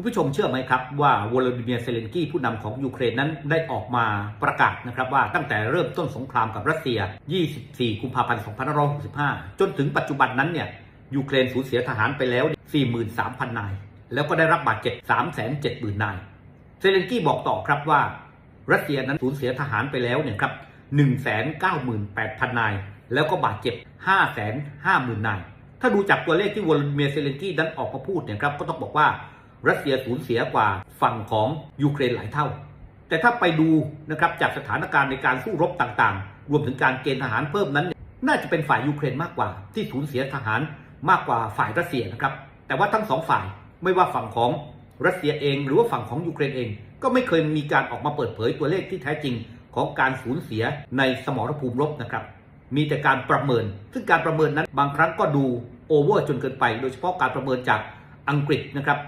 คุณผู้ชมเชื่อไหมครับว่าวลาดิเมียร์เซเลนกี้ผู้นำของยูเครนนั้นได้ออกมาประกาศนะครับว่าตั้งแต่เริ่มต้นสงครามกับรัสเซีย 24 กุมภาพันธ์ 2565 จนถึงปัจจุบันนั้นเนี่ยยูเครนสูญเสียทหารไปแล้ว 43,000 นาย แล้วก็ได้รับบาดเจ็บ 370,000 นาย เซเลนกี้บอกต่อครับว่า รัสเซียนั้นสูญเสียทหารไปแล้วเนี่ยครับ 198,000 นาย แล้วก็บาดเจ็บ 550,000 นาย ถ้าดูจากตัวเลขที่วลาดิเมียร์เซเลนกี้นั้นออกมาพูดเนี่ยครับก็ต้องบอกว่า รัสเซียสูญเสียกว่าฝั่งของยูเครนหลายเท่า แต่ถ้าไปดูนะครับจากสถานการณ์ในการสู้รบต่างๆ รวมถึงการเกณฑ์ทหารเพิ่มนั้น น่าจะเป็นฝ่ายยูเครนมากกว่า ที่สูญเสียทหารมากกว่าฝ่ายรัสเซียนะครับ แต่ว่าทั้งสองฝ่ายไม่ว่าฝั่งของรัสเซียเอง หรือว่าฝั่งของยูเครนเอง ก็ไม่เคยมีการออกมาเปิดเผยตัวเลขที่แท้จริงของการสูญเสียในสมรภูมิรบนะครับ มีแต่การประเมิน ซึ่งการประเมินนั้นบางครั้งก็ดูโอเวอร์จนเกินไป โดยเฉพาะการประเมินจากอังกฤษนะครับที่